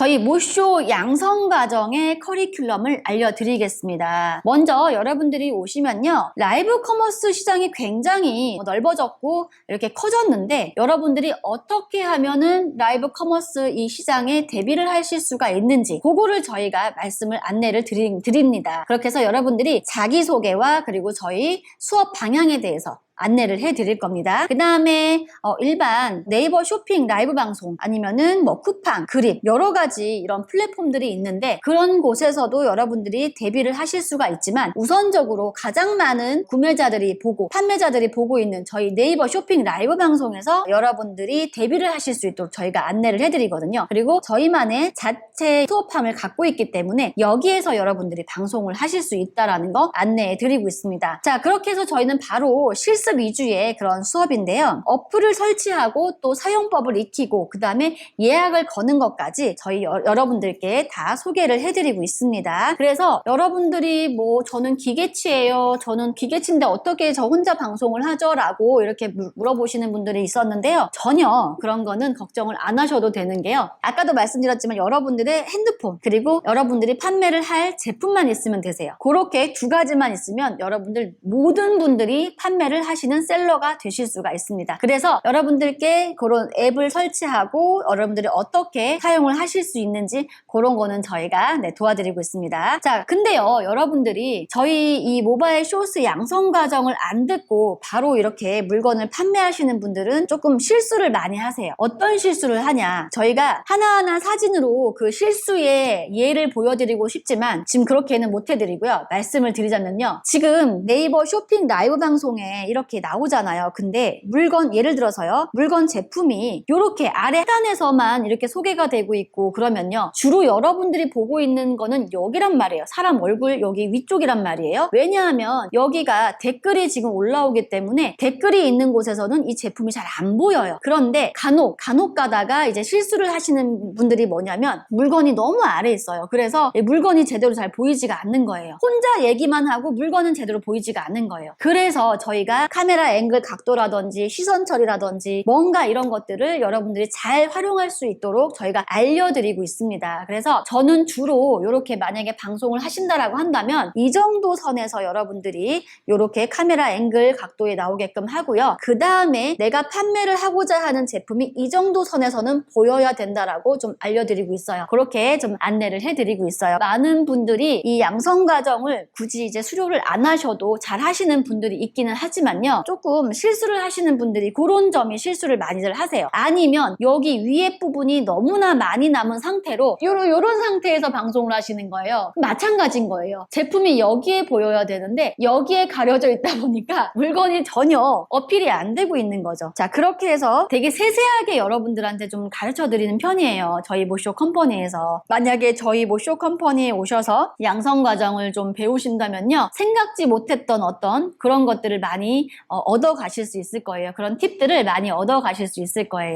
저희 모쇼 양성 과정의 커리큘럼을 알려드리겠습니다. 먼저 여러분들이 오시면요. 라이브 커머스 시장이 굉장히 넓어졌고 이렇게 커졌는데 여러분들이 어떻게 하면은 라이브 커머스 이 시장에 대비를 하실 수가 있는지 그거를 저희가 말씀을 안내를 드립니다. 그렇게 해서 여러분들이 자기소개와 그리고 저희 수업 방향에 대해서 안내를 해드릴 겁니다. 그 다음에 일반 네이버 쇼핑 라이브 방송 아니면은 뭐 쿠팡, 그립 여러 가지 이런 플랫폼들이 있는데 그런 곳에서도 여러분들이 대비를 하실 수가 있지만 우선적으로 가장 많은 구매자들이 보고 판매자들이 보고 있는 저희 네이버 쇼핑 라이브 방송에서 여러분들이 대비를 하실 수 있도록 저희가 안내를 해드리거든요. 그리고 저희만의 자체 수업함을 갖고 있기 때문에 여기에서 여러분들이 방송을 하실 수 있다라는 거 안내해 드리고 있습니다. 자 그렇게 해서 저희는 바로 실습 위주의 그런 수업인데요. 어플을 설치하고 또 사용법을 익히고 그 다음에 예약을 거는 것까지 저희 여, 여러분들께 다 소개를 해드리고 있습니다. 그래서 여러분들이 뭐 저는 기계치예요. 저는 기계치인데 어떻게 저 혼자 방송을 하죠? 라고 이렇게 물- 물어보시는 분들이 있었는데요. 전혀 그런 거는 걱정을 안 하셔도 되는 게요. 아까도 말씀드렸지만 여러분들의 핸드폰 그리고 여러분들이 판매를 할 제품만 있으면 되세요. 그렇게 두 가지만 있으면 여러분들 모든 분들이 판매를 하시 는 셀러가 되실 수가 있습니다. 그래서 여러분들께 그런 앱을 설치하고 여러분들이 어떻게 사용을 하실 수 있는지 그런 거는 저희가 네, 도와드리고 있습니다. 자, 근데요, 여러분들이 저희 이 모바일 쇼스 양성 과정을 안 듣고 바로 이렇게 물건을 판매하시는 분들은 조금 실수를 많이 하세요. 어떤 실수를 하냐? 저희가 하나하나 사진으로 그 실수의 예를 보여드리고 싶지만 지금 그렇게는 못 해드리고요. 말씀을 드리자면요. 지금 네이버 쇼핑 라이브 방송에 이렇게 나오잖아요. 근데 물건, 예를 들어서요. 물건 제품이 이렇게 아래 하단에서만 이렇게 소개가 되고 있고 그러면요. 주로 여러분들이 보고 있는 거는 여기란 말이에요. 사람 얼굴 여기 위쪽이란 말이에요. 왜냐하면 여기가 댓글이 지금 올라오기 때문에 댓글이 있는 곳에서는 이 제품이 잘 안 보여요. 그런데 간혹, 간혹 가다가 이제 실수를 하시는 분들이 뭐냐면 물건이 너무 아래 있어요. 그래서 이 물건이 제대로 잘 보이지가 않는 거예요. 혼자 얘기만 하고 물건은 제대로 보이지가 않는 거예요. 그래서 저희가 카메라 앵글 각도라든지 시선 처리라든지 뭔가 이런 것들을 여러분들이 잘 활용할 수 있도록 저희가 알려드리고 있습니다. 그래서 저는 주로 이렇게 만약에 방송을 하신다라고 한다면 이 정도 선에서 여러분들이 이렇게 카메라 앵글 각도에 나오게끔 하고요. 그 다음에 내가 판매를 하고자 하는 제품이 이 정도 선에서는 보여야 된다라고 좀 알려드리고 있어요. 그렇게 좀 안내를 해드리고 있어요. 많은 분들이 이 양성 과정을 굳이 이제 수료를 안 하셔도 잘 하시는 분들이 있기는 하지만 요. 조금 실수를 하시는 분들이 그런 점이 실수를 많이들 하세요. 아니면 여기 위에 부분이 너무나 많이 남은 상태로 요런, 요런 상태에서 방송을 하시는 거예요. 마찬가지인 거예요. 제품이 여기에 보여야 되는데 여기에 가려져 있다 보니까 물건이 전혀 어필이 안 되고 있는 거죠. 자, 그렇게 해서 되게 세세하게 여러분들한테 좀 가르쳐 드리는 편이에요. 저희 모쇼 컴퍼니에서. 만약에 저희 모쇼 컴퍼니에 오셔서 양성 과정을 좀 배우신다면요. 생각지 못했던 어떤 그런 것들을 많이 어, 얻어 가실 수 있을 거예요. 그런 팁들을 많이 얻어 가실 수 있을 거예요.